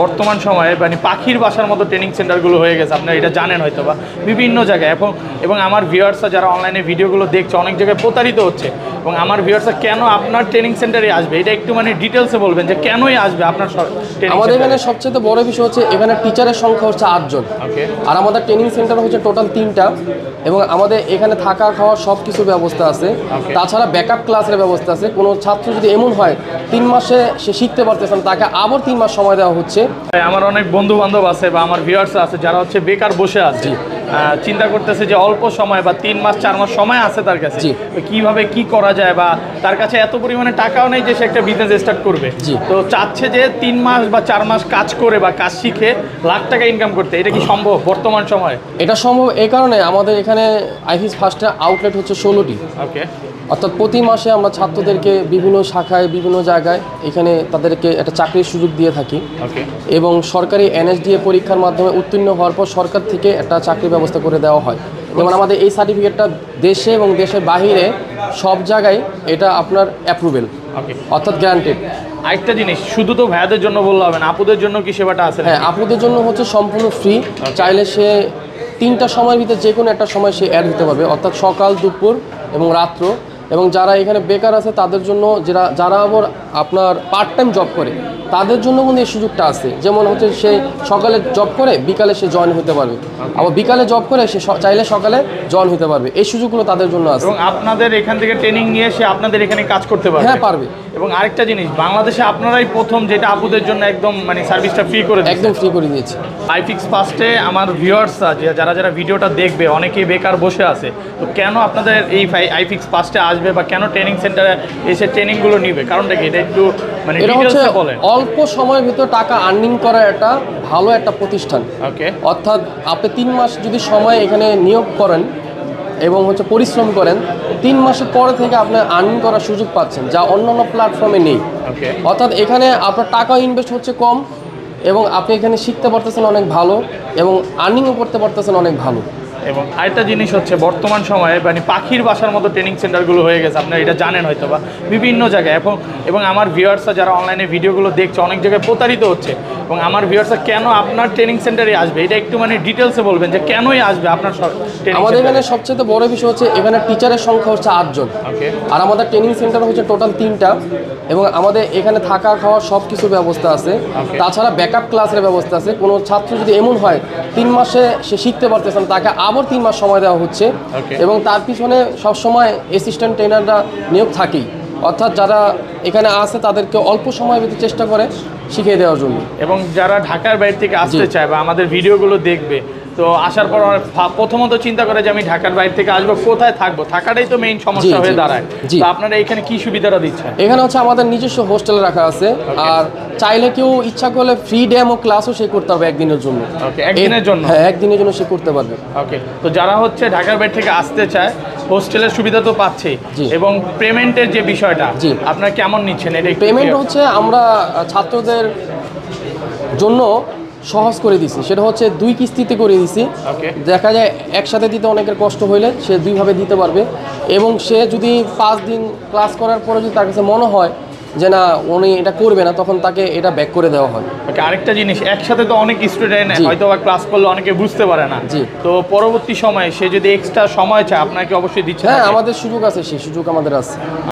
বর্তমান সময়ে মানে পাখির বাসার মতো ট্রেনিং সেন্টারগুলো হয়ে গেছে আপনারা এটা জানেন হয়তো বা বিভিন্ন জায়গায়। এবং এবং আমার ভিউয়ার্সরা যারা অনলাইনে ভিডিওগুলো দেখছে অনেক জায়গায় প্রতারিত হচ্ছে। এবং আমার ভিউয়ার্সরা কেন আপনার ট্রেনিং সেন্টারে আসবে? এটা একটু মানে ডিটেলসে বলবেন যে কেনই আসবে আপনার আমাদের এখানে সবচেয়ে বড় বিষয় হচ্ছে এখানে টিচারের সংখ্যা হচ্ছে আটজন। ওকে আর আমাদের ট্রেনিং সেন্টার হচ্ছে টোটাল তিনটা। এবং আমাদের এখানে থাকা খাওয়া সব কিছু ব্যবস্থা আছে। তাছাড়া ব্যাকআপ ক্লাসের ব্যবস্থা আছে। কোনো ছাত্র যদি এমন হয় তিন মাসে সে শিখতে পারতেছে না তাকে আবার তিন মাস সময় দেওয়া হচ্ছে। আমার অনেক বন্ধু বান্ধব আছে বা আমার ভিউয়ার্স আছে যারা হচ্ছে বেকার বসে আছে। চিন্তা করতেছে যে অল্প সময় বা তিন মাস চার মাস সময় আছে তার কাছে। কীভাবে কি করা যায় বা তার কাছে এত পরিমাণে টাকাও নেই যে সে একটা বিজনেস স্টার্ট করবে। তো চাচ্ছে যে তিন মাস বা চার মাস কাজ করে বা কাজ শিখে লাখ টাকা ইনকাম করতে। এটা কি সম্ভব বর্তমান সময়ে? এটা সম্ভব এই কারণে আমাদের এখানে আইফিস ফার্স্টে আউটলেট হচ্ছে ষোলোটি। ওকে অর্থাৎ প্রতি মাসে আমরা ছাত্রদেরকে বিভিন্ন শাখায় বিভিন্ন জায়গায় এখানে তাদেরকে একটা চাকরির সুযোগ দিয়ে থাকি। এবং সরকারি এনএসডিএ পরীক্ষার মাধ্যমে উত্তীর্ণ হওয়ার পর সরকার থেকে একটা চাকরির ব্যবস্থা করে দেওয়া হয়। যেমন আমাদের এই সার্টিফিকেটটা দেশে এবং দেশের বাহিরে সব জায়গায় এটা আপনার অ্যাপ্রুভেল অর্থাৎ গ্যারান্টেড আরেকটা জিনিস শুধু তো ভাইয়াদের জন্য বললে হবে না আপুদের জন্য কি সেবাটা আছে হ্যাঁ আপুদের জন্য হচ্ছে সম্পূর্ণ ফ্রি চাইলে সে তিনটা সময়ের ভিতরে যে কোনো একটা সময় সে অ্যাড হতে পারবে অর্থাৎ সকাল দুপুর এবং রাত্র। এবং যারা এখানে বেকার আছে তাদের জন্য যারা যারা আবার আপনার পার্ট টাইম জব করে তাদের জন্য কিন্তু এই সুযোগটা আছে। যেমন হচ্ছে সে সকালে জব করে বিকালে সে জয়েন হতে পারবে। আবার বিকালে জব করে সে চাইলে সকালে জয়েন হতে পারবে। এই সুযোগগুলো তাদের জন্য আছে। এবং আপনাদের এখান থেকে ট্রেনিং নিয়ে সে আপনাদের এখানে কাজ করতে পারবে। হ্যাঁ পারবে। এবং আরেকটা জিনিস বাংলাদেশে আপনারাই প্রথম যেটা আপুদের জন্য একদম মানে সার্ভিসটা ফ্রি করে একদম ফ্রি করে দিয়েছে। আইফিক্স ফার্স্টে আমার ভিউয়ার্সরা যারা যারা ভিডিওটা দেখবে অনেকেই বেকার বসে আছে। তো কেন আপনাদের এই আইফিক্স ফার্স্টে আসবে? বা কেন ট্রেনিং সেন্টারে এসে ট্রেনিংগুলো নিবে? কারণটা কি? এটা একটু মানে বলেন। অল্প সময়ের ভিতর টাকা আর্নিং করা একটা ভালো একটা প্রতিষ্ঠান। ওকে অর্থাৎ আপনি তিন মাস যদি সময় এখানে নিয়োগ করেন এবং হচ্ছে পরিশ্রম করেন তিন মাসের পরে থেকে আপনি আর্নিং করার সুযোগ পাচ্ছেন যা অন্যান্য প্ল্যাটফর্মে নেই। অর্থাৎ এখানে আপনার টাকা ইনভেস্ট হচ্ছে কম এবং আপনি এখানে শিখতে পারতেছেন অনেক ভালো এবং আর্নিংও করতে পারতেছেন অনেক ভালো। এবং আরেকটা জিনিস হচ্ছে বর্তমান সময়ে মানে পাখির বাসার মতো ট্রেনিং সেন্টারগুলো হয়ে গেছে আপনারা এটা জানেন হয়তো বা বিভিন্ন জায়গায়। এবং এবং আমার ভিউয়ার্সরা যারা অনলাইনে ভিডিওগুলো দেখছে অনেক জায়গায় প্রতারিত হচ্ছে। এবং আমার ভিউয়ার্সরা কেন আপনার ট্রেনিং সেন্টারে আসবে? এটা একটু মানে ডিটেলসে বলবেন যে কেনই আসবে আপনার আমাদের এখানে সবচেয়ে বড় বিষয় হচ্ছে এখানে টিচারের সংখ্যা হচ্ছে আটজন। আর আমাদের ট্রেনিং সেন্টার হচ্ছে টোটাল তিনটা। এবং আমাদের এখানে থাকা খাওয়া সব কিছু ব্যবস্থা আছে। তাছাড়া ব্যাকআপ ক্লাসের ব্যবস্থা আছে। কোনো ছাত্র যদি এমন হয় তিন মাসে সে শিখতে পারতেছে না তাকে আবার তিন মাস সময় দেওয়া হচ্ছে। এবং তার পিছনে সবসময় অ্যাসিস্ট্যান্ট ট্রেনাররা নিয়োগ থাকেই। অর্থাৎ যারা এখানে আসে তাদেরকে অল্প সময় ভিতরে চেষ্টা করে শিখিয়ে দেওয়ার জন্য। এবং যারা ঢাকার বাইরে থেকে আসতে চায় বা আমাদের ভিডিওগুলো দেখবে তো আসার পর প্রথমত চিন্তা করে যে আমি ঢাকার বাইরে থেকে আসব কোথায় থাকব? থাকাটাই তো মেইন সমস্যা হয়ে দাঁড়ায়। তো আপনারা এখানে কি সুবিধাটা দিচ্ছেন? এখানে হচ্ছে আমাদের নিজস্ব হোস্টেল রাখা আছে। আর চাইলে কেউ ইচ্ছা করলে ফ্রি ডেমো ক্লাসও সে করতে পারবে একদিনের জন্য। একদিনের জন্য? হ্যাঁ একদিনের জন্য সে করতে পারবে। ওকে তো যারা হচ্ছে ঢাকার বাইরে থেকে আসতে চায় হোস্টেলের সুবিধা তো পাচ্ছেই। জি। এবং পেমেন্টের যে বিষয়টা জি। আপনারা কেমন নিচ্ছেন? এটা পেমেন্ট হচ্ছে আমরা ছাত্রদের জন্য সহজ করে দিছি। সেটা হচ্ছে দুই কিস্তিতে করে দিছি. দেখা যায় একসাথে দিতে অনেকের কষ্ট হইলে সে দুইভাবে দিতে পারবে। এবং সে যদি পাঁচ দিন ক্লাস করার পরে যদি তার কাছে মনে হয় যে না উনি এটা করবে না তখন তাকে এটা ব্যাক করে দেওয়া হয়। আরেকটা জিনিস একসাথে তো অনেক স্টুডেন্ট। হয়তো বা ক্লাস করলে অনেকে বুঝতে পারে না। জি। তো পরবর্তী সময়ে সে যদি এক্সট্রা সময় চায় আপনাকে অবশ্যই দিচ্ছে হ্যাঁ আমাদের সুযোগ আছে সেই সুযোগ আমাদের আছে।